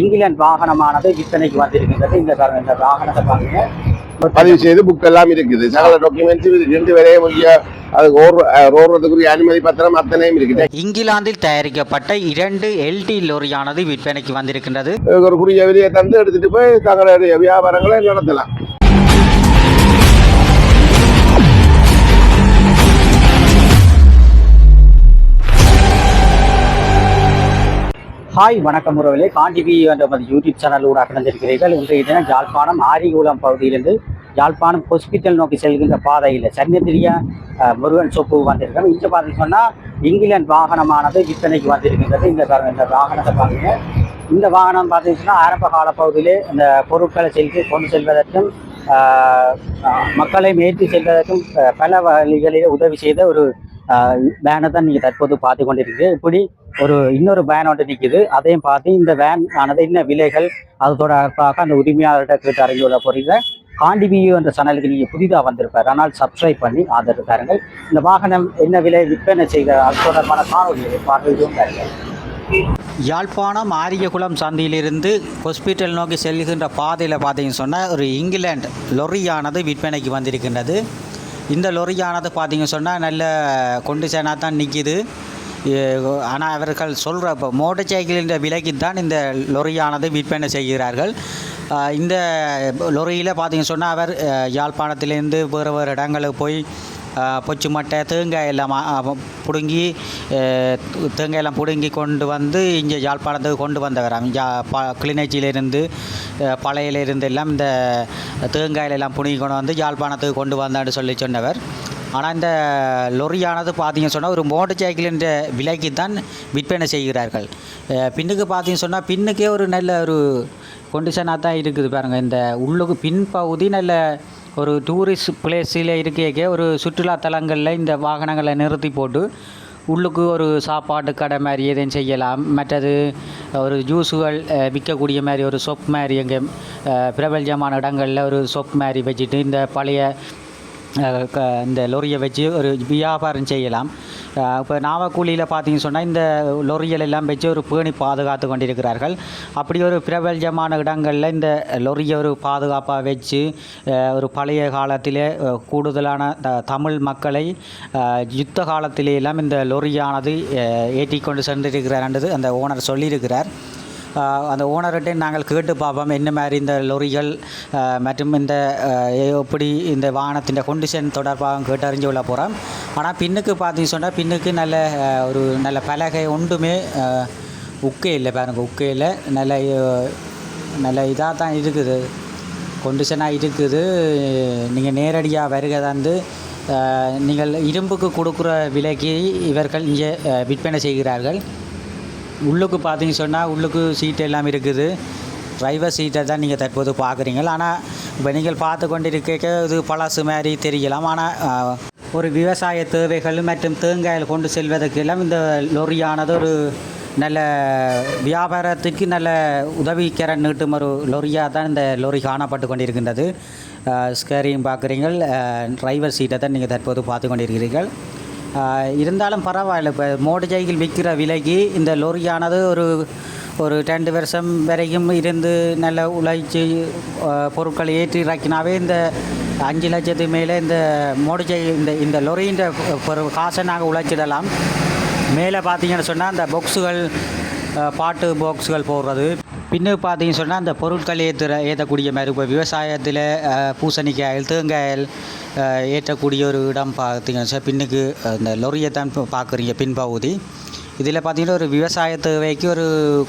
இங்கிலாந்து வாகனமானது விற்பனைக்கு வந்திருக்கின்றது. இந்த பாருங்க, இந்த வாகனத்தை பாருங்க. பதிவு செய்து புக் எல்லாம் இருக்குது. சகல டாக்குமெண்ட்ஸ் ரெண்டு வேலையை முக்கிய அது ஓடுறதுக்குரிய அனுமதி பத்திரம் அத்தனையும் இருக்குது. இங்கிலாந்தில் தயாரிக்கப்பட்ட இரண்டு எல்டி லொரியானது விற்பனைக்கு வந்திருக்கின்றது. ஒரு குறிய விலையை தந்து எடுத்துட்டு போய் தங்களுடைய வியாபாரங்களை நடத்தலாம். ஹாய் வணக்கம் உறவிலே காண்டிவி என்ற நமது யூடியூப் சேனல் ஊடாக நடந்திருக்கிறீர்கள் இன்றைய தினம் யாழ்ப்பாணம் ஆரிகுளம் பகுதியிலிருந்து யாழ்ப்பாணம் ஹாஸ்பிட்டல் நோக்கி செல்கின்ற பாதையில் சன்னிதிரிய முருகன் சொப்பு வந்திருக்கோம் இந்த பார்த்து சொன்னால் இங்கிலாந்து வாகனமானது விற்பனைக்கு வந்திருக்கின்றது. இந்த இந்த வாகனத்தை பாருங்க. இந்த வாகனம் பார்த்தீங்கன்னா ஆரம்ப கால பகுதியிலே இந்த பொருட்களை செலுத்தி கொண்டு செல்வதற்கும் மக்களை மேற்றி செல்வதற்கும் பல வழிகளில் உதவி செய்த ஒரு வேனை தான் நீங்கள் தற்போது பார்த்து கொண்டிருக்கீங்க. இப்படி ஒரு இன்னொரு வேன் ஒன்று நிற்கிது அதையும் பார்த்து இந்த வேன் ஆனது என்ன விலைகள் அது தொடர்பாக அந்த உரிமையாளர்கிட்ட கேட்டு அறிந்து கொள்ள போறீங்க. காண்டிபியூ என்ற சேனலுக்கு நீங்கள் புதிதாக வந்திருப்பார். ஆனால் சப்ஸ்கிரைப் பண்ணி ஆதரவு தாருங்கள். இந்த வாகனம் என்ன விலை விற்பனை செய்த அது தொடர்பான காணொலிகளை பார்வையிடும் தாருங்கள். யாழ்ப்பாணம் ஆரியகுளம் சந்தியிலிருந்து ஹாஸ்பிட்டல் நோக்கி செல்கின்ற பாதையில் பார்த்தீங்கன்னு சொன்னால் ஒரு இங்கிலாந்து லொரியானது விற்பனைக்கு வந்திருக்கின்றது. இந்த லொரியானது பார்த்தீங்கன்னு சொன்னால் நல்ல கொண்டு சேனாக தான் நிற்கிது ஆனால் அவர்கள் சொல்கிற இப்போ மோட்டர் சைக்கிளின் விலைக்கு தான் இந்த லொரியானது விற்பனை செய்கிறார்கள். இந்த லொரியில் பார்த்தீங்கன்னு சொன்னால் அவர் யாழ்ப்பாணத்திலேருந்து வேறு வேறு இடங்களுக்கு போய் அஹ், பொச்சு மட்டை தேங்காய் எல்லாம் பிடுங்கி தேங்காய் எல்லாம் பிடுங்கி கொண்டு வந்து இங்கே யாழ்ப்பாணத்துக்கு கொண்டு வந்தவர் யா கிளிநொச்சியிலிருந்து அஹ், பழையிலிருந்து எல்லாம் இந்த தேங்காயில எல்லாம் பிடுங்கி கொண்டு வந்து யாழ்ப்பாணத்துக்கு கொண்டு வந்தான்னு சொல்லி சொன்னவர். ஆனால் இந்த லொரியானது பார்த்தீங்கன்னு சொன்னால் ஒரு மோட்டர் சைக்கிளின் விலைக்கு தான் விற்பனை செய்கிறார்கள். பின்னுக்கு பார்த்தீங்கன்னு சொன்னால் பின்னுக்கே ஒரு நல்ல ஒரு கொண்டிஷனாக தான் இருக்குது பாருங்கள் இந்த உள்ளுக்கு பின்பகுதி நல்ல ஒரு டூரிஸ்ட் பிளேஸில் இருக்கைக்கே ஒரு சுற்றுலா தலங்களில் இந்த வாகனங்களை நிறுத்தி போட்டு உள்ளுக்கு ஒரு சாப்பாட்டு கடை மாதிரி எதுவும் செய்யலாம். மற்றது ஒரு ஜூஸுகள் விற்கக்கூடிய மாதிரி ஒரு சொப் மாதிரி எங்கே பிரபல்யமான இடங்களில் ஒரு சொப் மாதிரி வச்சுட்டு இந்த பழைய இந்த லொரியை வச்சு ஒரு வியாபாரம் செய்யலாம். இப்போ நாவக்கூலியில் பார்த்தீங்கன்னு சொன்னால் இந்த லொரியல் எல்லாம் வச்சு ஒரு பேணி பாதுகாத்து கொண்டிருக்கிறார்கள். அப்படி ஒரு பிரபல்யமான இடங்களில் இந்த லொரியை ஒரு பாதுகாப்பாக வச்சு ஒரு பழைய காலத்திலே கூடுதலான த- தமிழ் மக்களை யுத்த காலத்திலே எல்லாம் இந்த லொரியானது ஏற்றி கொண்டு சென்றிருக்கிறார் என்றது அந்த ஓனர் சொல்லியிருக்கிறார். அந்த ஓனர்கிட்ட நாங்கள் கேட்டு பார்ப்போம் என்ன மாதிரி இந்த லொரிகள் மற்றும் இந்த எப்படி இந்த வாகனத்தின் கொண்டிஷன் தொடர்பாக கேட்டு அறிஞ்சு கொள்ள போகிறோம் ஆனால் பின்னுக்கு பார்த்தீங்கன்னு சொன்னால் பின்னுக்கு நல்ல ஒரு நல்ல பலகை ஒன்றுமே உக்கே இல்லை பாருங்க உக்கே இல்லை. நல்ல நல்ல இதாக தான் இருக்குது. கொண்டிஷனாக இருக்குது. நீங்கள் நேரடியாக வருகை தந்து நீங்கள் இரும்புக்கு கொடுக்குற விலைக்கு இவர்கள் இங்கே விற்பனை செய்கிறார்கள். உள்ளுக்கு பார்த்தீங்க சொன்னால் உள்ளுக்கு சீட்டு எல்லாம் இருக்குது. டிரைவர் சீட்டை தான் நீங்கள் தற்போது பார்க்குறீங்க. ஆனால் இப்போ நீங்கள் பார்த்து கொண்டிருக்க இது பழசு மாதிரி தெரியலாம். ஆனால் ஒரு விவசாய தேவைகள் மற்றும் தேங்காயில் கொண்டு செல்வதற்கெல்லாம் இந்த லொரியானது ஒரு நல்ல வியாபாரத்துக்கு நல்ல உதவிக்கிற நீட்டும் ஒரு லொரியாக தான் இந்த லொரி காணப்பட்டு கொண்டிருக்கின்றது. ஸ்கேரியும் பார்க்குறீங்கள். டிரைவர் சீட்டை தான் நீங்கள் தற்போது பார்த்து கொண்டிருக்கிறீர்கள். இருந்தாலும் பரவாயில்ல. இப்போ மோட்டர் சைக்கிள் விற்கிற விலைக்கு இந்த லொரியானது ஒரு ஒரு ரெண்டு வருஷம் வரைக்கும் இருந்து நல்ல உழைச்சி பொருட்களை ஏற்றி இறக்கினாவே இந்த அஞ்சு லட்சத்துக்கு மேலே இந்த மோடிஜை இந்த இந்த லொரியின் ஒரு காசை நாங்கள் உழைச்சிடலாம். மேலே பார்த்தீங்கன்னு சொன்னால் அந்த பாக்ஸுகள் பாட்டு பாக்ஸுகள் போடுறது. பின்னர் பார்த்தீங்கன்னு சொன்னால் அந்த பொருட்கள் ஏற்றுற ஏற்றக்கூடிய மாதிரி இப்போ விவசாயத்தில் பூசணிக்காயில் தேங்காயில் ஏற்றக்கூடிய ஒரு இடம் பார்த்தீங்கன்னு சொன்னா பின்னுக்கு அந்த லொரியை தான் இப்போ பார்க்குறீங்க பின்பகுதி. இதில் பார்த்தீங்கன்னா ஒரு விவசாய தேவைக்கு ஒரு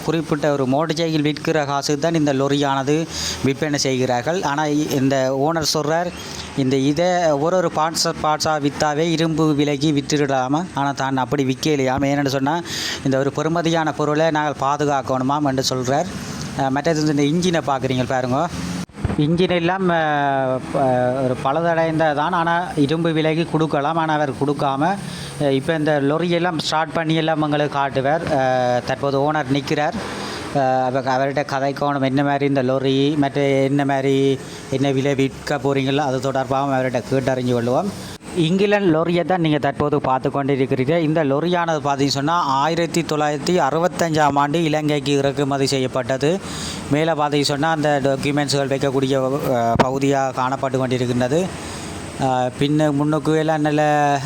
குறிப்பிட்ட ஒரு மோட்டர் சைக்கிள் விற்கிற காசுக்கு தான் இந்த லொரியானது விற்பனை செய்கிறார்கள். ஆனால் இந்த ஓனர் சொல்கிறார் இந்த இதை ஒரு ஒரு பார்ட்ஸ் பார்ட்ஸாக விற்றாவே இரும்பு விலைக்கு விற்றுடாமல் ஆனால் தான் அப்படி விற்கலையாம் ஏன்னு சொன்னால் இந்த ஒரு பெறுமதியான பொருளை நாங்கள் பாதுகாக்கணுமாம் என்று சொல்கிறார் மற்றது இந்த இன்ஜினை பார்க்குறீங்க பாருங்கள் இன்ஜின் எல்லாம் ஒரு பழுதடைந்த தான் ஆனால் இரும்பு விலைக்கு கொடுக்கலாம். ஆனால் அவர் கொடுக்காம இப்போ இந்த லொரியெல்லாம் ஸ்டார்ட் பண்ணி எல்லாம் எங்களுக்கு காட்டுவார். தற்போது ஓனர் நிற்கிறார் அவர் அவர்கிட்ட கதைக்கணும். என்ன மாதிரி இந்த லொரி மற்ற என்ன மாதிரி என்ன விலை விற்க போகிறீங்களோ அது தொடர்பாகவும் அவர்கிட்ட கேட்டறிஞ்சு கொள்வோம் இங்கிலாந்து லொரியை தான் நீங்கள் தற்போது பார்த்து கொண்டிருக்கிறீர்கள். இந்த லொரியானது பார்த்தீங்கன்னு சொன்னால் ஆயிரத்தி தொள்ளாயிரத்தி அறுபத்தஞ்சாம் ஆண்டு இலங்கைக்கு இறக்குமதி செய்யப்பட்டது. மேலே பார்த்தீங்கன்னு சொன்னால் அந்த டாக்குமெண்ட்ஸ்கள் வைக்கக்கூடிய பகுதியாக காணப்பட்டு கொண்டிருக்கின்றது. பின்ன முன்னுக்கு எல்லாம் நல்ல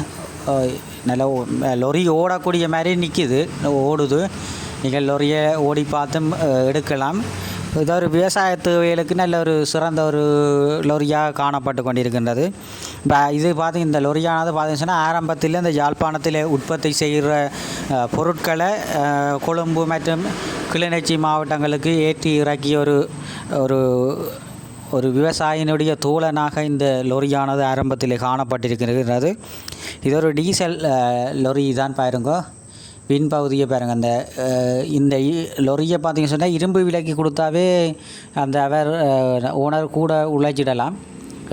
நல்ல ஓ- லொரி ஓடக்கூடிய மாதிரி நிற்கிது ஓடுது. நீங்கள் லொரியை ஓடி பார்த்தும் எடுக்கலாம். இது ஒரு விவசாய தேவைகளுக்கு நல்ல ஒரு சிறந்த ஒரு லொரியாக காணப்பட்டு கொண்டிருக்கின்றது. இப்போ இது பார்த்திங்க இந்த லொரியானது பார்த்தீங்கன்னா ஆரம்பத்தில் இந்த யாழ்ப்பாணத்தில் உற்பத்தி செய்கிற பொருட்களை கொழும்பு மற்றும் கிளிநொச்சி மாவட்டங்களுக்கு ஏற்றி இறக்கிய ஒரு ஒரு ஒரு விவசாயினுடைய தோழனாக இந்த லொரியானது ஆரம்பத்தில் காணப்பட்டிருக்கிறது. இது ஒரு டீசல் லொரி தான் பாருங்க. பின்பகுதியை பாருங்கள் அந்த இந்த இ- லொரியை பார்த்தீங்கன்னு சொன்னால் இரும்பு விலைக்கு கொடுத்தாவே அந்த அவர் ஓனர் கூட உழைச்சிடலாம்.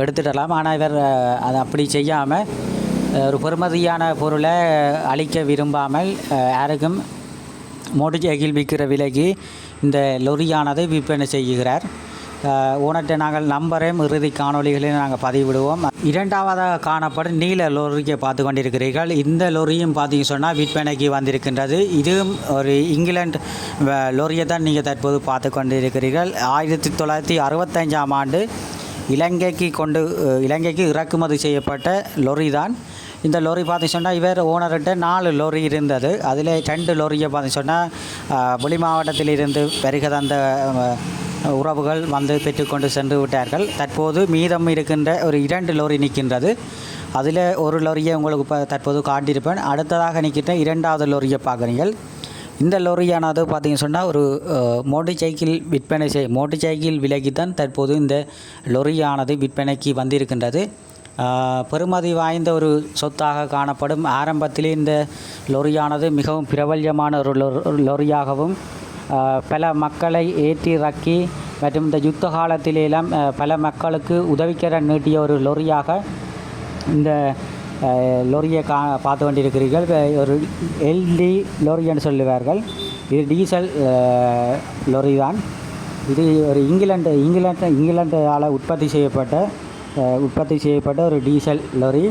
எடுத்துடலாம். ஆனால் இவர் அதை அப்படி செய்யாமல் ஒரு பெறுமதியான பொருளை அழிக்க விரும்பாமல் யாருக்கும் மோட்டர் சைக்கிள் விற்கிற விலைக்கு இந்த லொரியானதை விற்பனை செய்கிறார். உனட்டை நாங்கள் நம்பரையும் இறுதி காணொளிகளையும் நாங்கள் பதிவிடுவோம். இரண்டாவதாக காணப்படும் நீல லொரியை பார்த்து கொண்டிருக்கிறீர்கள். இந்த லொரியும் பார்த்தீங்க சொன்னால் விற்பனைக்கு வந்திருக்கின்றது. இதுவும் ஒரு இங்கிலாந்து லொரியை தான் நீங்கள் தற்போது பார்த்து கொண்டிருக்கிறீர்கள். ஆயிரத்தி தொள்ளாயிரத்தி அறுபத்தஞ்சாம் ஆண்டு இலங்கைக்கு கொண்டு இலங்கைக்கு இறக்குமதி செய்யப்பட்ட லொரி தான். இந்த லொரி பார்த்திங்க சொன்னால் இவர் ஓனர்கிட்ட நாலு லொரி இருந்தது. அதில் ரெண்டு லொரியை பார்த்திங்க சொன்னால் வெளி மாவட்டத்தில் இருந்து வருகிற அந்த உறவுகள் வந்து பெற்றுக்கொண்டு சென்று விட்டார்கள். தற்போது மீதம் இருக்கின்ற ஒரு இரண்டு லொரி நிற்கின்றது அதில் ஒரு லொரியை உங்களுக்கு இப்போ தற்போது காட்டியிருப்பேன் அடுத்ததாக நிற்கின்ற இரண்டாவது லொரியை பார்க்குறீங்கள் இந்த லொரியானது பார்த்தீங்கன்னு சொன்னால் ஒரு மோட்டர் சைக்கிள் விற்பனை செய் மோட்டர் சைக்கிள் விலைக்கு தான் தற்போது இந்த லொரியானது விற்பனைக்கு வந்திருக்கின்றது. பெருமதி வாய்ந்த ஒரு சொத்தாக காணப்படும். ஆரம்பத்திலே இந்த லொரியானது மிகவும் பிரபல்யமான ஒரு லொரியாகவும் பல மக்களை ஏற்றி இறக்கி மற்றும் இந்த யுத்த காலத்திலெல்லாம் பல மக்களுக்கு உதவிக்கர நீட்டிய ஒரு லொரியாக இந்த லொரியை கா பார்த்து கொண்டிருக்கிறீர்கள். ஒரு எல்டி லொரி என்று சொல்லுவார்கள். இது டீசல் லொரி தான் இது ஒரு இங்கிலாந்து இங்கிலாந்து இங்கிலாந்தால் உற்பத்தி செய்யப்பட்ட உற்பத்தி செய்யப்பட்ட ஒரு டீசல் லொரி.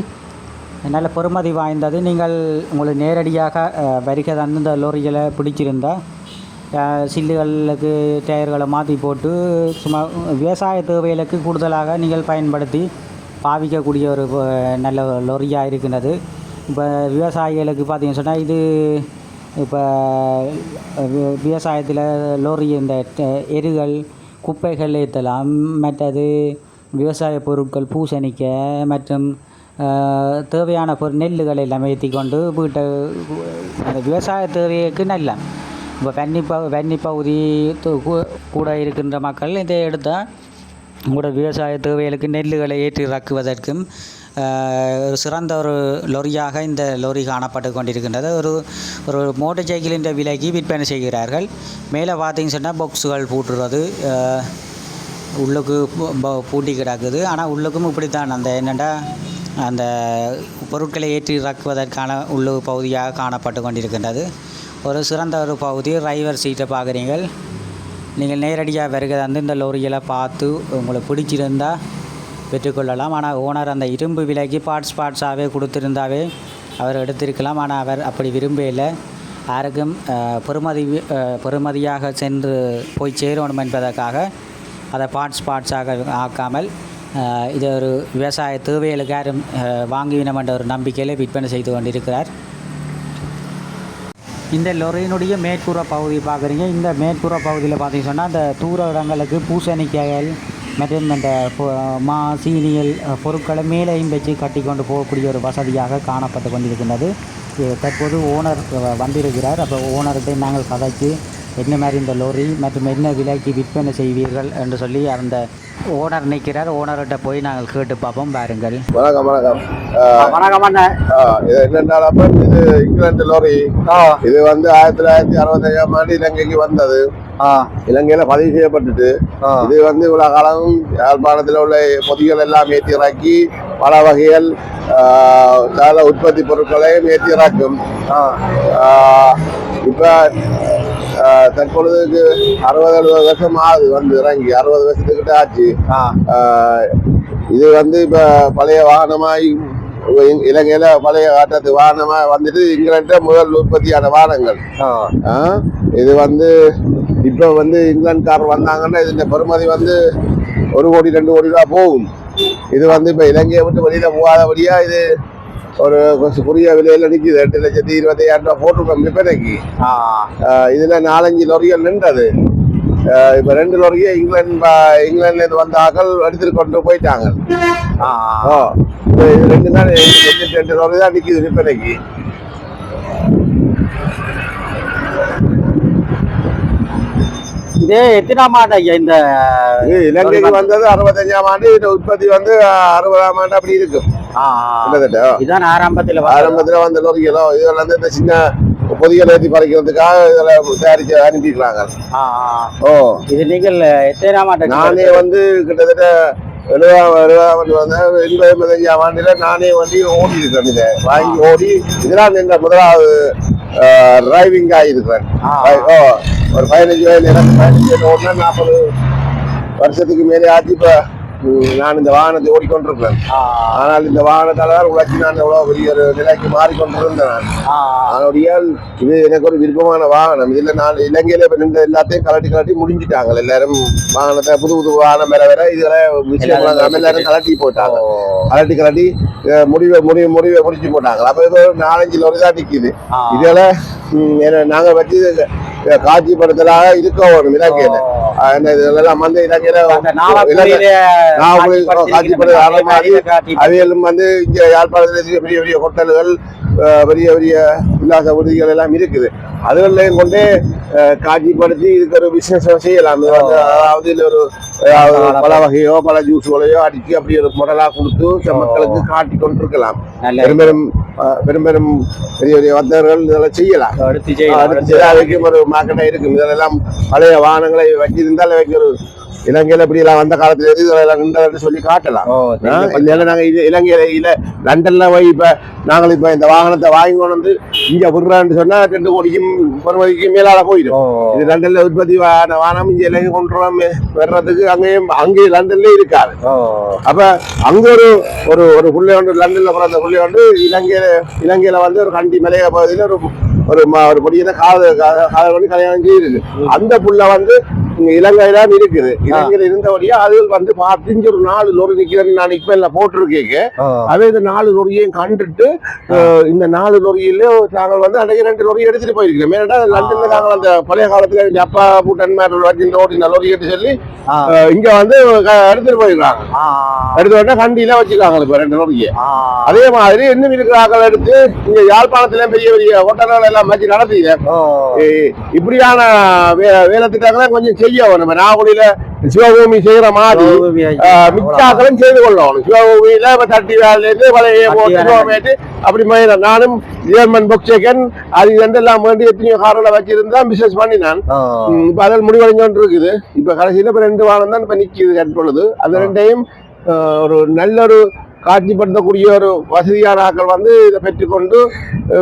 நல்ல பெறுமதி வாய்ந்தது. நீங்கள் உங்களுக்கு நேரடியாக அஹ், தந்த லொரிகளை பிடிச்சிருந்தால் சில்லுகளுக்கு டயர்களை மாற்றி போட்டு சும்மா விவசாய தேவைகளுக்கு கூடுதலாக நீங்கள் பயன்படுத்தி பாவிக்கக்கூடிய ஒரு நல்ல லொரியாக இருக்கின்றது இப்போ விவசாயிகளுக்கு பார்த்தீங்கன்னு சொன்னால் இது இப்போ விவசாயத்தில் லொரி இந்த எருகள் குப்பைகள் ஏற்றலாம் மற்றது விவசாய பொருட்கள் பூசணிக்க மற்றும் தேவையான பொருள் நெல்லுகளை எல்லாம் ஏற்றி கொண்டு வீட்டை அந்த விவசாய தேவைக்கு நல்ல. இப்போ வன்னி ப வன்னி பகுதி கூ- கூட இருக்கின்ற மக்கள் இதை எடுத்தால் உங்களோட விவசாய தேவைகளுக்கு நெல்லுகளை ஏற்றி இறக்குவதற்கும் ஒரு சிறந்த ஒரு லொரியாக இந்த லொரி காணப்பட்டு கொண்டிருக்கின்றது. ஒரு ஒரு மோட்டர் சைக்கிளின் விலைக்கு விற்பனை செய்கிறார்கள். மேலே பார்த்தீங்கன்னு சொன்னால் பொக்ஸுகள் பூட்டுறது உள்ளுக்கு பூ- ப- பூட்டி கிடக்குது. ஆனால் உள்ளுக்கும் இப்படித்தான். அந்த என்னென்னா அந்த பொருட்களை ஏற்றி இறக்குவதற்கான உள்ளு பகுதியாக காணப்பட்டு கொண்டிருக்கின்றது. ஒரு சிறந்த ஒரு பகுதி டிரைவர் சீட்டை பார்க்குறீங்கள் நீங்கள் நேரடியாக வருகிறது வந்து இந்த லொரிகளை பார்த்து உங்களுக்கு பிடிச்சிருந்தால் பெற்றுக்கொள்ளலாம். ஆனால் ஓனர் அந்த இரும்பு விலைக்கு பார்ட்ஸ் பார்ட்ஸாகவே கொடுத்துருந்தாவே அவர் எடுத்திருக்கலாம். ஆனால் அவர் அப்படி விரும்பல யாருக்கும் பெறுமதி பெறுமதியாக சென்று போய் சேரணும் என்பதற்காக அதை பார்ட்ஸ் பார்ட்ஸாக ஆக்காமல் இது ஒரு விவசாய தேவைகளுக்கு யாரும் அஹ், என்ற ஒரு நம்பிக்கையில் விற்பனை செய்து கொண்டிருக்கிறார். இந்த லொரியினுடைய மேற்புற பகுதி பார்க்குறீங்க. இந்த மேற்புற பகுதியில் பார்த்தீங்கன்னு சொன்னால் அந்த தூர இடங்களுக்கு பூசணிக்காய்கள் மற்றும் இந்த மா சீனியல் பொருட்களை மேலேயும் வச்சு கட்டி கொண்டு போகக்கூடிய ஒரு வசதியாக காணப்பட்டு கொண்டிருக்கின்றது. தற்போது ஓனர் வந்திருக்கிறார். அப்போ ஓனர்கிட்ட நாங்கள் கதைச்சு என்ன மாதிரி இந்த லொரி மற்றும் என்ன விலைக்கு விற்பனை செய்வீர்கள் என்று சொல்லி அந்த ஓனர் நிற்கிறார். ஓனர்கிட்ட போய் நாங்கள் கேட்டு பார்ப்போம். பாருங்கள் வணக்கம் வணக்கம். வணக்கம் அண்ணன் இது என்னென்ன இது இங்கிலாந்து லோரி இது வந்து ஆயிரத்தி தொள்ளாயிரத்தி அறுபத்தஞ்சாம் ஆண்டு இலங்கைக்கு வந்தது. இலங்கையில பதிவு செய்யப்பட்டுட்டு இது வந்து இவ்வளவு காலம் யாழ்ப்பாணத்தில் உள்ள பொதிகள் எல்லாம் ஏற்றி இறக்கி பல வகைகள் நல்ல உற்பத்தி பொருட்களையும் ஏற்றி இறக்கும். இப்ப தற்பொழுதுக்கு அறுபது எழுபது வருஷம் ஆகுது வந்து இறங்கி. அறுபது வருஷத்துக்கிட்ட ஆச்சு. இது வந்து இப்ப பழைய வாகனமாய் இலங்கையில பழைய காட்டத்து வாகனமா வந்துட்டு இங்கிலாந்து முதல் உற்பத்தியான வாகனங்கள். இது வந்து இப்போ வந்து இங்கிலாந்துக்காரர் வந்தாங்கன்னா இதுல பெறுமதி வந்து ஒரு கோடி ரெண்டு கோடி ரூபா போகும். இது வந்து இப்போ இலங்கையை விட்டு வெளியில போகாதபடியா இது ஒரு கொஞ்சம் குறுகிய விலையில நிக்குது. எட்டு லட்சத்தி இருபத்தையாயிரம் ரூபா போட்டிருக்கோம் ஆஹ் இதுல நாலஞ்சு லொரிகள் நின்றது. இப்ப ரெண்டு லொரியை இங்கிலாந்து இங்கிலாந்துல இருந்து வந்த ஆக்கள் எடுத்துட்டு கொண்டு போயிட்டாங்க. ஓ ரெண்டு தான் ரெண்டு ரெண்டு லொரி தான் நிக்குது விற்பனைக்கு இதே எத்தனாம் ஆண்டு ஐயா இந்த இலங்கைக்கு வந்தது? அறுபத்தஞ்சாம் ஆண்டு இது உற்பத்தி வந்து அறுபதாம் ஆண்டு அப்படி இருக்கும் கிட்டத்தட்ட. இதான் ஆரம்பத்தில். ஆரம்பத்துல வந்த லொரிகளோ இதுல வந்து இந்த சின்ன பொதிகள் ஏற்றி பறிக்கிறதுக்காக இதுல தயாரிச்சு அனுப்பிக்கிறாங்க. ஓ. இது நீங்கள் எத்தனாம் ஆண்டு நானே வந்து கிட்டத்தட்ட எழுபதாம் எழுபதாம் ஆண்டு வந்து எண்பது எண்பத்தஞ்சாம் ஆண்டுல நானே வண்டி ஓடி இருக்கிறேன் இதை. வாங்கி ஓடி இதெல்லாம் என்ற முதலாவது டிரைவிங் ஆகிருக்கிறேன் ஆ. ஓ ஒரு பதினஞ்சு வயது எனக்கு பதினஞ்சு வயது ஓடினா நாற்பது வருஷத்துக்கு மேலே ஆச்சு. இப்போ நான் இந்த வாகனத்தை ஓடிக்கொண்டிருக்கிறேன். ஆனால் இந்த வாகனத்தால தான் உழைச்சி நான் எவ்வளோ பெரிய ஒரு நிலைக்கு மாறிக்கொண்டிருந்தேன் நான். ஆ, அதனுடையால் இது எனக்கு ஒரு விருப்பமான வாகனம். இதுல நான் இலங்கையில இப்ப நின்ற எல்லாத்தையும் கலட்டி கலட்டி முடிஞ்சிட்டாங்க. எல்லாரும் வாகனத்தை புது புது வாகனம் வேற வேற இதுல எல்லாரும் கலட்டி போட்டாங்க. கலட்டி கலட்டி முடிவை முடிவு முடிவை முடிச்சு போட்டாங்க. அப்ப இது ஒரு நாலஞ்சு லோரி தான் நிக்குது. ஆ. இதுல ம், என்ன- நாங்க வச்சு காட்சிப்படுத்தலாக இருக்க வேணும் இலங்கையில. இதெல்லாம் வந்து இலங்கையில அவையிலும் வந்து இங்க யாழ்ப்பாணத்தில் பெரிய பெரிய ஹோட்டல்கள் பெரிய பெரிய உல்லாச விடுதிகள் எல்லாம் இருக்குது. அதுகளையும் கொண்டு காட்சிப்படுத்தி இதுக்கு ஒரு பிசினஸ் செய்யலாம். அதாவது ஒரு பல வகையோ பல ஜூஸ்களையோ அடிச்சு அப்படி ஒரு முடலா கொடுத்து மக்களுக்கு காட்டி கொண்டிருக்கலாம். நல்ல பெரும் பெரும் அஹ், பெரும் பெரும் பெரிய பெரிய வர்த்தகர்கள் இதெல்லாம் செய்யலாம். அதுக்கும் ஒரு மார்க்கெட்டா இருக்கும். இதெல்லாம் பழைய வாகனங்களை வச்சிருந்தால் அவைக்கு ஒரு இலங்கையில இப்படி எல்லாம் வந்த காலத்துல இருந்து சொல்லி காட்டலாம். நாங்க இலங்கையில இல்ல லண்டன்ல போய் இப்ப நாங்கள் இப்ப இந்த வாகனத்தை வாங்கி கொண்டு வந்து இங்க விடுறான்னு சொன்னா ரெண்டு கோடிக்கும் பெருமதிக்கு மேலால போயிடும். இது லண்டன்ல உற்பத்தி வாகனம் இங்க இலங்கை கொண்டு வர்றதுக்கு அங்கேயும் அங்கேயும் லண்டன்ல இருக்காது. அப்ப அங்க ஒரு ஒரு ஒரு புள்ளை ஒன்று லண்டன்ல பிறந்த புள்ளை ஒன்று இலங்கையில இலங்கையில வந்து ஒரு கண்டி மலைய பகுதியில ஒரு ஒரு ஒரு பொடியான காதல் காதல் பண்ணி கல்யாணம் செய்யுது அந்த புள்ள வந்து இங்க இலங்கையில இருக்குது. இலங்கையில இருந்தபடியா அது வந்து பார்த்து ஒரு நாலு லொரி நிக்கிறேன்னு நான் இப்ப எல்லாம் போட்டிருக்கேன் ஓ அதே இந்த நாலு லொரியையும் கண்டுட்டு இந்த நாலு லொரியில நாங்கள் வந்து அன்றைக்கு ரெண்டு லொரி எடுத்துட்டு போயிருக்கிறோம். ஏன்னா லண்டன்ல நாங்கள் அந்த பழைய காலத்துல அப்பா பூட்டன்மார் வச்சு இந்த ஓட்டின லொரி எடுத்து சொல்லி இங்க வந்து எடுத்துட்டு போயிருக்காங்க. எடுத்த உடனே கண்டியில வச்சுக்காங்க இப்ப ரெண்டு லொரியை. அதே மாதிரி இன்னும் இருக்கிற ஆக்கள் எடுத்து இங்க யாழ்ப்பாணத்துல பெரிய பெரிய ஹோட்டல்கள் எல்லாம் வச்சு நடத்தீங்க. இப்படியான வேலை திட்டங்களை கொஞ்சம் செய்ய வேணும் நாகூடியில சிவபூமி செய்யற மாதிரி மிச்சாக்களும் செய்து கொள்ளணும். சிவபூமியில தட்டி வேலையிலேருந்து வலையை போட்டு அப்படி மாதிரி நானும் ஜெர்மன் புக் செகன் அது இதெல்லாம் வேண்டி எத்தனையோ காரில் வச்சிருந்தா பிசினஸ் பண்ணினான். ஓ ம், இப்ப அதில் முடிவடைஞ்சோன்னு இருக்குது இப்ப கடைசியில இப்ப ரெண்டு வாரம் தான் இப்ப நிக்குது கற்பொழுது அது ரெண்டையும் ஒரு நல்ல ஒரு காட்சிப்படுத்தக்கூடிய ஒரு வசதியான ஆட்கள் வந்து இதை பெற்றுக்கொண்டு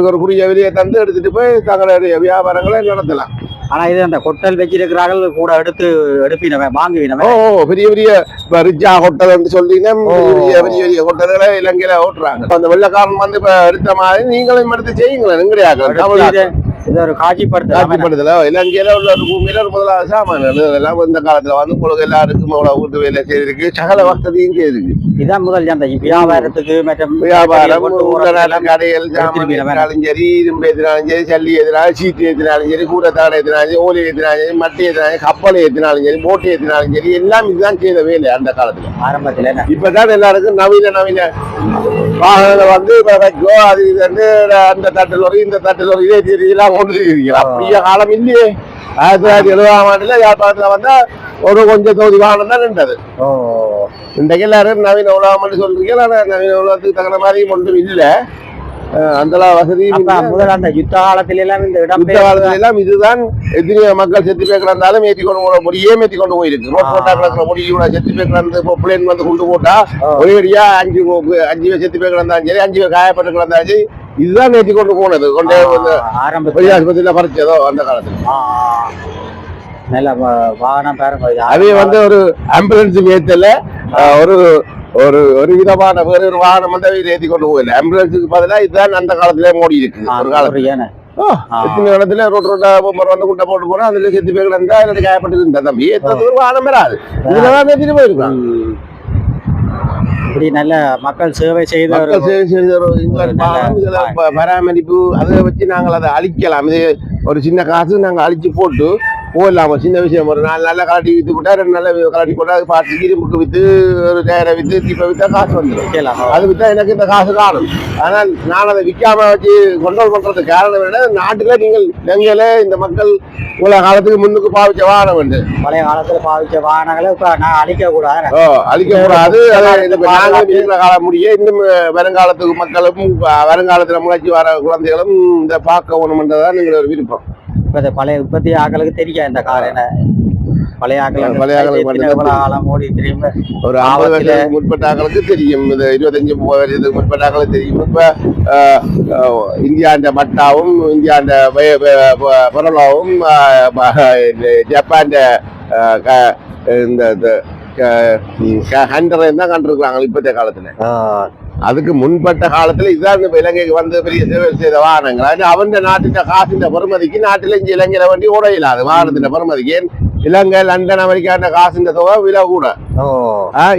ஒரு குறுகிய விலையை தந்து எடுத்துட்டு போய் தங்களுடைய வியாபாரங்களை நடத்தலாம். ஆனா இது அந்த கொட்டல் வச்சிருக்கிறார்கள் கூட எடுத்து எடுப்பினவன் வாங்குவினவன். ஓ, பெரிய பெரிய ரிச்சா ஹோட்டல் என்று சொல்லிங்கன்னா. பெரிய பெரிய ஹோட்டல்களை இலங்கையில ஓட்டுறாங்க. அந்த வெள்ளக்காரன் வந்து இப்ப எடுத்த மாதிரி நீங்களும் எடுத்து செய்யுங்களேன் தமிழ்நாட்டில். இது ஒரு காட்சிப்படுத்த காட்சிப்படுத்தல? இலங்கையில உள்ள ஒரு பூமியில ஒரு முதலாவது சாமான்கள் இதெல்லாம் இந்த காலத்துல வந்து உங்களுக்கு எல்லாருக்கும் அவ்வளவு வீட்டு வேலை செய்திருக்கு. சகல வசதியும் செய்திருக்கு இதான் முதல் அந்த வியாபாரத்துக்கு மற்றும் வியாபாரம் உள்ள கடைகள் சாமான் சரி இரும்பு எதினாலும் சரி சல்லி எதினாலும் சீட்டு எதினாலும் சரி கூடத்தாடை எதினாலும் சரி ஓலி எதினாலும் சரி மட்டை எதினாலும் கப்பல் எத்தினாலும் சரி போட்டு எத்தினாலும் சரி எல்லாம் இதுதான் செய்த வேலை அந்த காலத்துல. ஆரம்பத்துல இப்பதான் எல்லாருக்கும் நவீன நவீன வாகனங்கள் வந்து இப்ப அது இது வந்து அந்த தட்டில் ஒரு இந்த தட்டில் ஒரு இதே இதெல்லாம் கொண்டு இருக்கீங்க அப்படியே காலம் இல்லையே. ஆயிரத்தி தொள்ளாயிரத்தி எழுபதாம் ஆண்டுல யாழ்ப்பாணத்துல வந்தா ஒரு கொஞ்சம் தொகுதி வாகனம் தான் நின்றது. இன்றைக்கு எல்லாரும் நவீன உலகம் சொல்றீங்க ஆனா நவீன உலகத்துக்கு தகுந்த மாதிரி ஒன்றும் இல்லை. அந்த அந்த யுத்த காலத்துல எல்லாம் இந்த இடம் யுத்த காலத்துல எல்லாம் இதுதான் எத்தனையோ மக்கள் செத்து போய் கிடந்தாலும் ஏற்றி கொண்டு போன முடியே ஏற்றி கொண்டு போயிருக்கு. ரோட் ரோட்டா கிடக்கிற முடி செத்து போய் கிடந்து பிளேன் வந்து கொண்டு போட்டா. ஒரேடியா அஞ்சு அஞ்சு பேர் செத்து போய் கிடந்தாலும் சரி அஞ்சு பேர் காயப்பட்டு கிடந்தாலும் சரி இதுதான் ஏற்றி கொண்டு போனது. கொண்டே வந்து பெரிய ஆஸ்பத்திரியில பறிச்சதோ அந்த காலத்துல. நல்ல வாகனம் பாருங்க அதே வந்து ஒரு ஆம்புலன்ஸ் ஏத்தல ஒரு ஒரு ஒரு விதமான வேற ஒரு வாகனம் வந்து ஏத்தி கொண்டு போகல. ஆம்புலன்ஸுக்கு பதிலா இதுதான் அந்த காலத்திலே மோடி இருக்கு ஒரு காலத்துல. எத்தனை காலத்துல ரோட் ரோட்டா பொம்மர் வந்து குட்டை போட்டு போனா அதுல செத்து போய் கிடந்தா அதுல காயப்பட்டு இருந்தா தம்பி. ஏத்தது ஒரு வாகனம் வராது. இதுலதான் போயிருக்கான் இப்படி நல்ல மக்கள் சேவை செய்த சேவை செய்த பராமரிப்பு அதை வச்சு நாங்கள் அதை அழிக்கலாம். இது ஒரு சின்ன காசு நாங்கள் அழிச்சு போட்டு போடலாம்? சின்ன விஷயம். ஒரு நாலு நல்ல கலாட்டி வித்து போட்டா ரெண்டு நல்ல கலாட்டி போட்டா பார்த்து இரும்புக்கு வித்து ஒரு டயரை வித்து தீப்பை வித்தா காசு வந்துடும். அது வித்தா எனக்கு இந்த காசு காணும். ஆனால் நான் அதை விற்காம வச்சு கண்ட்ரோல் பண்றதுக்கு காரணம் என்ன நாட்டுல நீங்கள் இலங்கையில இந்த மக்கள் இவ்வளவு காலத்துக்கு முன்னுக்கு பாவிச்ச வாகனம் உண்டு பழைய காலத்துல பாவிச்ச வாகனங்களை இப்ப நான் அழிக்க கூடாது ஓ, அழிக்கக்கூடாது. இருக்கிற காலம் முடிய இன்னும் வருங்காலத்துக்கு மக்களும் வருங்காலத்துல முளைச்சி வர குழந்தைகளும் இந்த பார்க்க வேணும்ன்றதான் எங்களோட ஒரு விருப்பம். இப்ப பழைய உற்பத்தி ஆக்களுக்கு தெரியும் இந்த கார் என்ன. பழைய ஆக்கள் பழைய மட்டும்தான் காலம் ஓடி திரும்ப ஒரு ஐம்பது வருஷத்துக்கு முற்பட்டாக்களுக்கு தெரியும். இந்த இருபத்தஞ்சு முப்பது வருஷத்துக்கு முற்பட்டாக்களுக்கு தெரியும். இப்ப இந்தியாண்ட மட்டாவும் இந்தியாண்ட பொருளாவும் க- இந்த ஹண்டரையும் தான் கண்டிருக்கிறாங்க இப்பத்த காலத்துல. அதுக்கு முன்பட்ட காலத்துல இதுதான் இந்த இலங்கைக்கு வந்து பெரிய சேவை செய்த வாகனங்கள். அது அவன் நாட்டின் காசின் பெருமதிக்கு நாட்டில் இங்க இலங்கையில வண்டி ஓட இல்லாது வாகனத்தின் பெருமதிக்கு ஏன்? இலங்கை லண்டன் அமெரிக்காண்ட காசின் தொகை விலை கூட.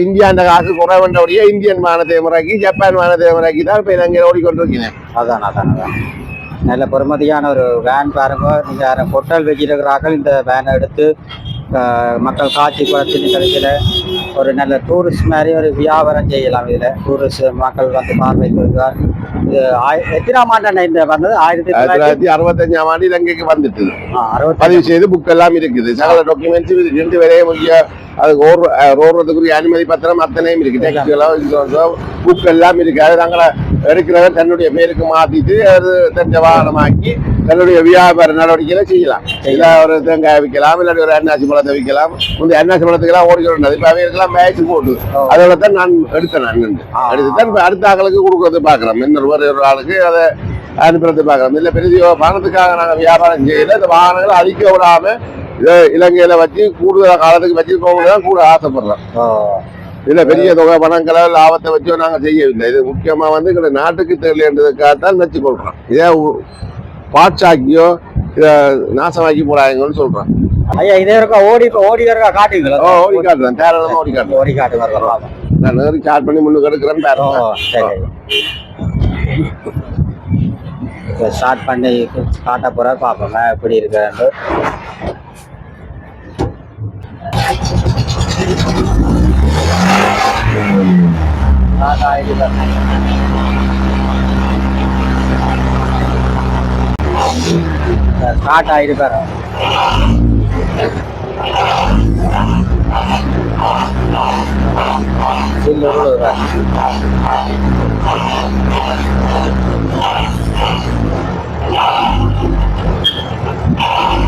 இந்தியாண்ட காசு குறைவண்டபடியே இந்தியன் மானத்தை முறைக்கு ஜப்பான் மானத்தை முறைக்கு தான் இப்ப இலங்கையில ஓடிக்கொண்டிருக்கிறேன். அதான் அதான் அதான். நல்ல பெருமதியான ஒரு வேன் பாருங்க. நீங்க பொட்டல் வச்சிருக்கிறார்கள். இந்த வேனை எடுத்து மக்கள் காட்சி குளத்தின் நிகழ்ச்சியில ஒரு நல்ல டூரிஸ்ட் மாதிரி ஒரு வியாபாரம் செய்யலாம் இதுல. டூரிஸ்ட் மக்கள் வந்து பார்வைக்கு வருகிறார். இது எத்தனாம் ஆண்டு இந்த வந்தது? ஆயிரத்தி தொள்ளாயிரத்தி அறுபத்தஞ்சாம் ஆண்டு இலங்கைக்கு வந்துட்டு. பதிவு செய்து புக் எல்லாம் இருக்குது. சகல டாக்குமெண்ட்ஸ் ரெண்டு வரையே முக்கிய அதுக்கு ஓர் ரோடுறதுக்குரிய அனுமதி பத்திரம் அத்தனையும் இருக்கு டேக்ஸிகளோ புக் எல்லாம் இருக்கு அது நாங்கள எடுக்கிறவர் தன்னுடைய பேருக்கு மாத்திட்டு அது தன்னுடைய வாகனமாக்கி தன்னுடைய வியாபார நடவடிக்கைகளை செய்யலாம். இல்ல ஒரு தேங்காய் விற்கலாம் இல்லாட்டி ஒரு அன்னாசி பழத்தை விற்கலாம். இந்த அன்னாசி பழத்துக்கெல்லாம் ஓடிக்கணும் இப்ப அவைகளுக்கெல்லாம் மேய்ச்சி போட்டு. அதோட தான் நான் எடுத்தேன் நான். எடுத்து தான் இப்ப அடுத்த ஆளுக்கு கொடுக்கறது பாக்குறோம் இன்னொரு ஒரு ஒரு ஆளுக்கு அதை அனுப்புறது பாக்குறோம் இல்ல பெரிய பணத்துக்காக நாங்க வியாபாரம் செய்யல. இந்த வாகனங்களை அழிக்க விடாம இதை இலங்கையில வச்சு கூடுதல் காலத்துக்கு வச்சிருக்கவங்க தான் கூட ஆசைப்படுறோம். ஓ, இதுல பெரிய தொகை பணங்களை லாபத்தை வச்சோ நாங்க செய்யவில்லை. இது முக்கியமா வந்து எங்க நாட்டுக்கு தேவைன்றதுக்காகத்தான் வச்சுக்கொள்றோம் இதே உ- பாட்சாக்கியோ இதை நாசமாக்கி போறாங்கன்னு சொல்றோம் ஐயா இதே இருக்கா ஓடி ஓடி இருக்கா காட்டுவீங்களா? ஓ ஓடி காட்டுறேன் தேரளமா ஓடி காட்டுறேன் ஓடி காட்டு வரலாம் நான் நேரம் சார்ஜ் பண்ணி முன்னுக்கு பாருங்க சரி. ஸ்டார்ட் பண்ணி காட்ட போற பார்ப்போங்க எப்படி இருக்குன்னு ஸ்டார்ட் ஆயிருப்பாரு சில்லு உழுவுறாரு. இது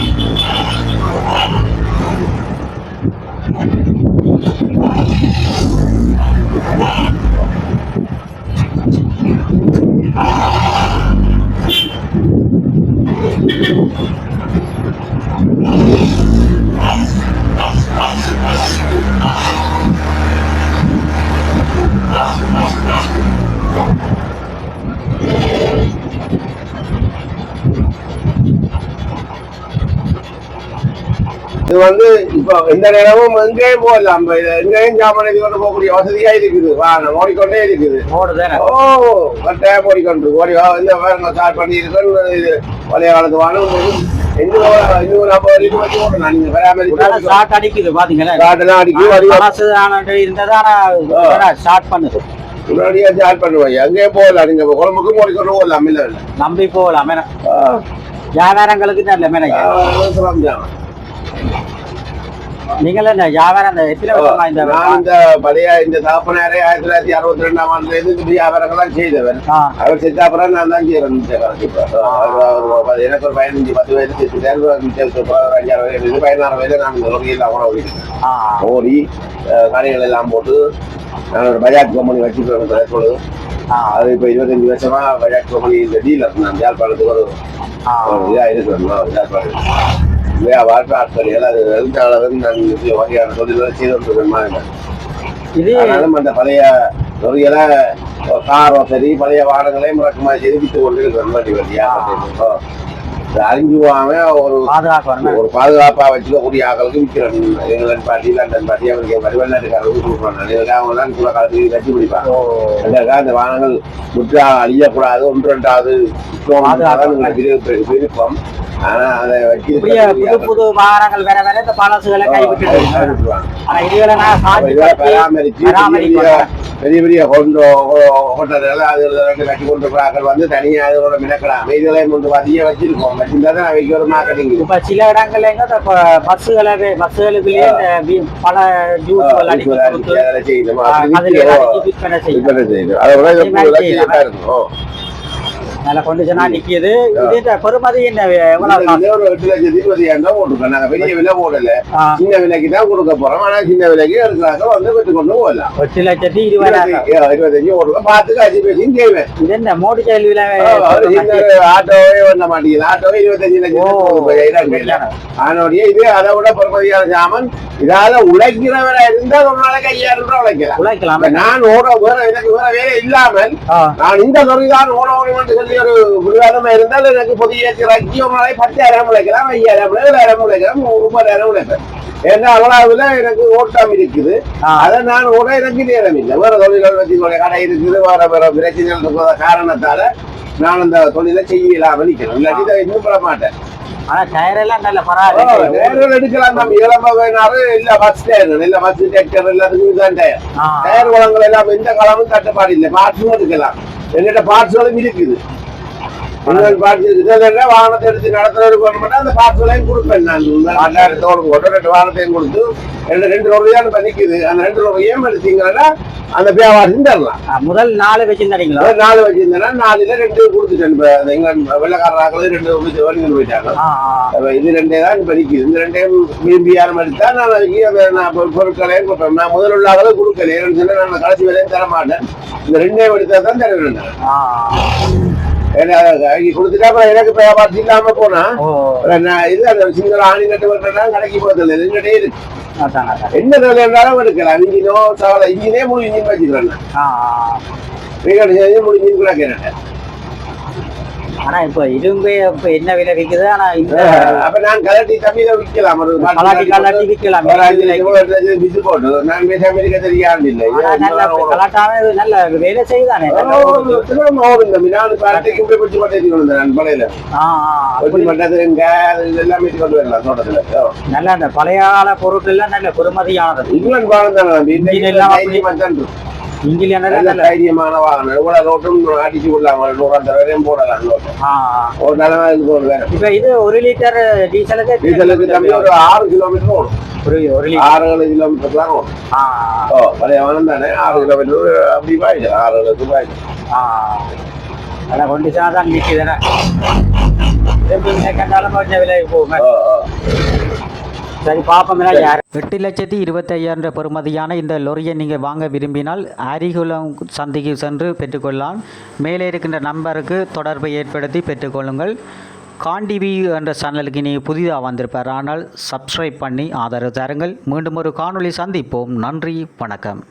வந்து இப்போ எந்த நேரமும் எங்கேயும் போகலாம். எங்கேயும் ஜாமான் இது கொண்டு போகக்கூடிய வசதியா இருக்குது. வாகனம் ஓடிக்கொண்டே இருக்குது. ஓ கட்டாயம் ஓடிக்கொண்டு ஓடி இந்த பாருங்க ஸ்டார்ட் பண்ணி இருக்கேன் இது பழைய காலத்து வாகனம் பண்ணுது. முன்னாடியே ஸ்டார்ட் பண்ணுவாங்க. எங்கேயும் போகலாம். நீங்க குழம்புக்கும் ஓடிக்கொண்டு போகலாம் இல்ல? நம்பி போகலாம் மேடம். வியாபாரங்களுக்கு நல்ல மேடம். நீங்கள் இந்த வியாபாரம் அந்த எத்தனை இந்த நான் இந்த பழைய இந்த தாப்பனாரே ஆயிரத்தி தொள்ளாயிரத்தி அறுபத்தி ரெண்டாம் ஆண்டுல இருந்து இந்த வியாபாரங்கள்லாம் செய்தவர். அவர் செத்த அப்புறம் நான் தான் செய்யறேன் இந்த. அவர் எனக்கு ஒரு பதினஞ்சு பத்து ஒரு அஞ்சாறு வயசு பதினாறு வயசு நான் இந்த ஓடிட்டேன் ஆ, ஓடி அஹ், கடைகள் எல்லாம் போட்டு நான் ஒரு பஜாஜ் கம்பெனி வச்சுட்டு அது இப்போ இருபத்தஞ்சு வருஷமா பஜாஜ் கம்பெனி இந்த டீலர் நான் யாழ்ப்பாணத்துக்கு ஒரு ஆ. ஒரு இதா இருக்கிறேன் யாழ்ப்பாணம் இல்லையா? வாழ்க்கை ஆட்கள் அது எழுத்தாளர் நான் வகையான தொழில்களை செய்து கொண்டிருக்கேன் இது அந்த பழைய லொரிகளை காரோ சரி பழைய வாகனங்களையும் முறக்கமாக செய்து வித்து கொண்டிருக்கிறேன் வண்டி வண்டியா அறிஞ்சுவாம ஒரு பாதுகாக்கணும் ஒரு பாதுகாப்பா வச்சுக்கக்கூடிய ஆக்களுக்கு விற்கிறேன் இங்கிலாந்து பார்ட்டி லண்டன் பார்ட்டி அவருக்கு கொடுக்குறாங்க அவங்க தான் கூட காலத்துக்கு கட்டி பிடிப்பாங்க அந்த வாகனங்கள் முற்றா அழியக்கூடாது. ஒன்று ரெண்டாவது விருப்பம். புது புது வாகனங்கள் வேற வேற இந்த பழசுகளை கைவிட்டு ஆனா இதுகளை நான் சாட்சி இதெல்லாம் படுத்தி பராமரிச்சு பெரிய. பெரிய கொண்டோ ஹோட்டல்கள் அது ரெண்டு கட்டி கொண்டு போறாக்கள் வந்து தனியா அதோட மினக்கலாம் இதுகளையும் கொண்டு அதிக வச்சிருக்கோம். வச்சிருந்தா தான் அவைக்கு ஒரு மார்க்கெட்டிங் இப்ப சில இடங்கள்ல எங்க பஸ்ஸுகளை பஸ்ஸுகளுக்குள்ளேயே இந்த வி- பல அடிச்சு விற்பனை செய்யும் நல்ல கொண்டிஷனா நிக்கிது. இது பெருமதி என்ன? ஒரு எட்டு லட்சத்தி இருபதாயிரம் தான் போட்டுருக்கோம் நாங்க பெரிய விலை போடல. சின்ன விலைக்கு தான் கொடுக்க போறோம். ஆனா சின்ன விலைக்கு இருக்கிறாங்க வந்து பெற்று கொண்டு போகலாம் எட்டு லட்சத்தி இருபதாயிரம் இருபத்தஞ்சு போட்டுருக்கோம். பார்த்து காட்சி பேசியும் செய்வேன் இது என்ன மோடி அவரு சின்ன ஆட்டோவே வந்த மாட்டேங்குது. ஆட்டோவே இருபத்தஞ்சு லட்சம் ஆனோடைய இது அதை விட பெருமதியான சாமான் இதால உழைக்கிறவரா இருந்தா ஒரு நாளைக்கு ஐயாயிரம் ரூபாய் உழைக்கலாம். உழைக்கலாம் நான் ஓட வேற எனக்கு வேற வேலை இல்லாமல் நான் இந்த துறைதான் ஓட ஓடும் சொல்லி ஒரு விவாதமா இருந்தால் எனக்கு புதிய ஒரு நாளைக்கு பத்தாயிரம் உழைக்கலாம் ஐயாயிரம் ஏழாயிரம் உழைக்கலாம் முப்பதாயிரம் உழைப்பேன் ஏன்னா அவ்வளவுல எனக்கு ஓட்டம் இருக்குது. அதை நான் ஓட எனக்கு நேரம் இல்லை வேற தொழில்கள் வச்சு கடை இருக்குது வேற வேற பிரச்சனைகள் இருக்கிற காரணத்தால நான் அந்த தொழிலை செய்யலாம நிக்கிறேன் இல்லாட்டி இதை இன்னும் பண்ண மாட்டேன் ஆனா டயர் எல்லாம் நல்ல பரவாயில்ல நேரம் எடுக்கலாம் நம்ம இளம்ப இல்ல பஸ் டயர் இல்ல பஸ் எல்லாத்துக்கும் இதுதான் டயர் டயர் வளங்கள் எல்லாம் எந்த காலமும் தட்டுப்பாடு இல்லை பார்ட்ஸும் எடுக்கலாம் எங்கிட்ட பார்ட்ஸ்களும் இருக்குது இன்னொரு வாகனத்தை எடுத்து நடத்துறதுக்கு வர மாட்டேன் அந்த பார்ட்ஸ்களையும் கொடுப்பேன் நான். ரெண்டாயிரத்தோடு போட்டு ரெண்டு வாகனத்தையும் கொடுத்து ரெண்டு ரெண்டு ரூபாய் தான் அந்த ரெண்டு ரூபாயும் எடுத்தீங்கன்னா அந்த வியாபாரம் தரலாம். முதல் நாலு வச்சிருந்தீங்களா நாலு வச்சிருந்தேன்னா நாலுல ரெண்டு கொடுத்துட்டேன். இப்ப இங்கிலாந்து வெள்ளக்காரராக்களும் ரெண்டு போயிட்டாங்க. இது ரெண்டே தான் இப்ப இந்த ரெண்டையும் விரும்பி யாரும் எடுத்தா நான் அதுக்கு பொருட்களையும் கொடுப்பேன். நான் முதல் கொடுக்கல. ஏன்னு சொன்னா நான் கடைசி விலையும் தர மாட்டேன் இந்த ரெண்டையும் எடுத்தா தான் தர வேண்டும் கொடுத்துட்டா அப்புறம் எனக்கு இப்ப வியாபாரம் இல்லாம போனா? நான் இது அந்த சிங்கள ஆணி கட்டு வரா கடைக்கு போதில்லை எங்கிட்டே இருக்கு. என்ன தொழில் இருந்தாலும் எடுக்கலாம். இன்ஜினோ சவலை இன்ஜினே முழு இன்ஜின் வச்சுக்கிறேன் நான். கூட கேட்டேன் ஆனா இப்ப இரும்பு இப்ப என்ன விலை விக்குது? ஆனா இந்த அப்ப நான் கலட்டி தம்பியில விற்கலாம். கலாட்டி கலாட்டி லட்சம் வித்து போட்டு நான் பேச அமெரிக்கா தெரியாது இல்லை. நல்ல கலாட்டான நல்ல வேலை செய்தானே நல்ல ஓடுது. ஆ, ஆ, அப்படி. நல்ல அந்த பழைய கால பொருட்கள் எல்லாம் நல்ல பெருமதியானது இங்கில நல்ல நல்ல தைரியமான எவ்வளவு ரோட்டும் அடிச்சு விடலாம் நூறாந்தர வரையும் போடலாம். ஒரு நிலமா ஒரு வேலை இப்ப இது ஒரு லிட்டர் டீசலுக்கு டீசலுக்கு தம்பி ஒரு ஆறு கிலோமீட்டர் ஓடும் ஒரு ஆறு ஏழு கிலோமீட்டர் தான் ஓடும் ஓ பழைய வாகனம் தானே ஆறு கிலோமீட்டர் அப்படி பாய்ச்சு ஆறு ஏழு பாய்ச்சு ஆ. நல்லா கொண்டு தான் நிக்குதுண்ணே எப்படி கண்டாலும் கொஞ்சம் விலை போகும் சரி பாப்போம் யார்? எட்டு லட்சத்தி இருபத்தையாயிரம் பெறுமதியான இந்த லொரியை நீங்கள் வாங்க விரும்பினால் அரிகுளம் சந்தைக்கு சென்று பெற்றுக்கொள்ளலாம். மேலே இருக்கின்ற நம்பருக்கு தொடர்பை ஏற்படுத்தி பெற்றுக்கொள்ளுங்கள். காண்டிவி என்ற சேனலுக்கு நீங்கள் புதிதாக வந்திருப்பார். ஆனால் சப்ஸ்கிரைப் பண்ணி ஆதரவு தாருங்கள். மீண்டும் ஒரு காணொளி சந்திப்போம். நன்றி வணக்கம்.